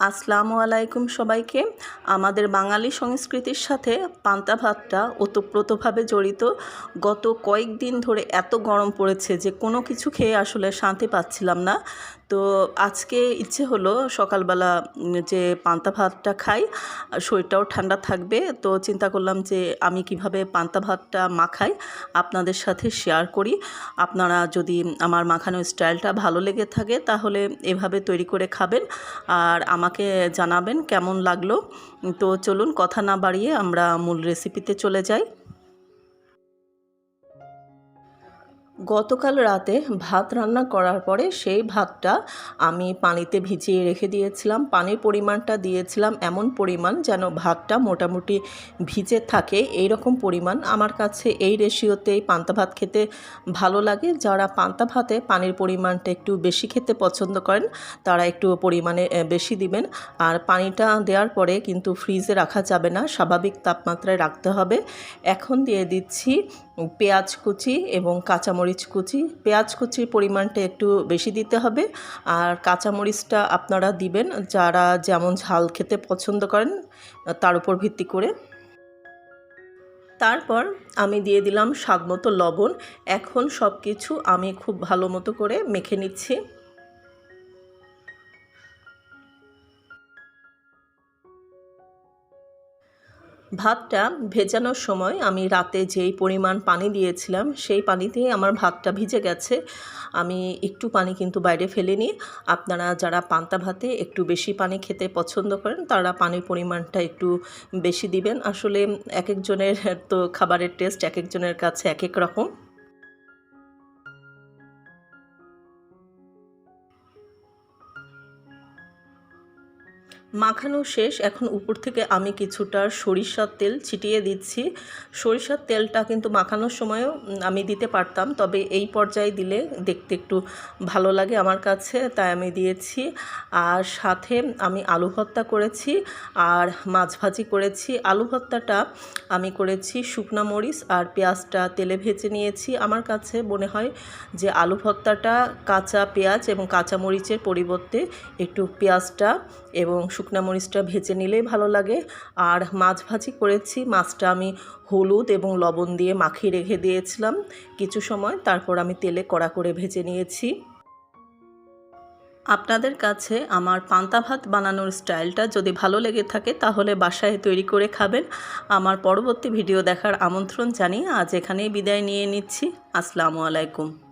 আসসালামু আলাইকুম সবাইকে। আমাদের বাঙালি সংস্কৃতির সাথে পান্তা ভাতটা ওতপ্রোতভাবে জড়িত। গত কয়েকদিন ধরে এত গরম পড়েছে যে কোনো কিছু খেয়ে আসলে শান্তি পাচ্ছিলাম না। তো আজকে ইচ্ছে হলো সকালবেলা যে পান্তা ভাতটা খাই, শরীরটাও ঠান্ডা থাকবে। তো চিন্তা করলাম যে আমি কীভাবে পান্তা ভাতটা মাখাই আপনাদের সাথে শেয়ার করি। আপনারা যদি আমার মাখানোর স্টাইলটা ভালো লেগে থাকে তাহলে এভাবে তৈরি করে খাবেন। আর আমাকে জানাবেন কেমন লাগল। তো চলুন কথা না বাড়িয়ে আমরা মূল রেসিপিতে চলে যাই। গতকাল রাতে ভাত রান্না করার পরে সেই ভাতটা আমি পানিতে ভিজিয়ে রেখে দিয়েছিলাম। পানির পরিমাণটা দিয়েছিলাম এমন পরিমাণ যেন ভাতটা মোটামুটি ভিজে থাকে এই রকম পরিমাণ। আমার কাছে এই রেশিওতেই পান্তা ভাত খেতে ভালো লাগে। যারা পান্তা ভাতে পানির পরিমাণটা একটু বেশি খেতে পছন্দ করেন, তারা একটু পরিমাণে বেশি দিবেন। আর পানিটা দেওয়ার পরে কিন্তু ফ্রিজে রাখা যাবে না, স্বাভাবিক তাপমাত্রায় রাখতে হবে। এখন দিয়ে দিচ্ছি পেঁয়াজ কুচি এবং কাঁচামরিচ কুচি। পেঁয়াজ কুচির পরিমাণটা একটু বেশি দিতে হবে। আর কাঁচামরিচটা আপনারা দিবেন, যারা যেমন ঝাল খেতে পছন্দ করেন, তার উপর ভিত্তি করে। তারপর আমি দিয়ে দিলাম স্বাদ মতো লবণ। এখন সব কিছু আমি খুব ভালো মতো করে মেখে নিচ্ছি। ভাতটা ভেজানোর সময় আমি রাতে যেই পরিমাণ পানি দিয়েছিলাম, সেই পানিতে আমার ভাতটা ভিজে গেছে। আমি একটু পানি কিন্তু বাইরে ফেলে নিই আপনারা যারা পান্তা ভাতে একটু বেশি পানি খেতে পছন্দ করেন, তারা পানির পরিমাণটা একটু বেশি দিবেন। আসলে এক একজনের তো খাবারের টেস্ট এক একজনের কাছে এক এক রকম। মাখানো শেষ। এখন উপর থেকে আমি কিছুটা সরিষার তেল ছিটিয়ে দিচ্ছি। সরিষার তেলটা কিন্তু মাখানোর সময়ও আমি দিতে পারতাম, তবে এই পর্যায়ে দিলে দেখতে একটু ভালো লাগে আমার কাছে, তাই আমি দিয়েছি। আর সাথে আমি আলু ভর্তা করেছি আর মাছ ভাজি করেছি। আলু ভর্তাটা আমি করেছি শুকনা মরিচ আর পেঁয়াজটা তেলে ভেজে নিয়েছি। আমার কাছে মনে হয় যে আলু ভর্তাটা কাঁচা পেঁয়াজ এবং কাঁচা মরিচের পরিবর্তে একটু পেঁয়াজটা এবং শুকনা মরিচটা ভেজে নিলেই ভালো লাগে। আর মাছ ভাজি করেছি, মাছটা আমি হলুদ এবং লবণ দিয়ে মাখিয়ে রেখে দিয়েছিলাম কিছু সময়। তারপর আমি তেলে কড়া করে ভেজে নিয়েছি। আপনাদের কাছে আমার পান্তা ভাত বানানোর স্টাইলটা যদি ভালো লেগে থাকে, তাহলে বাসায় তৈরি করে খাবেন। আমার পরবর্তী ভিডিও দেখার আমন্ত্রণ জানিয়ে আজ এখানেই বিদায় নিয়ে নিচ্ছি। আসসালামু আলাইকুম।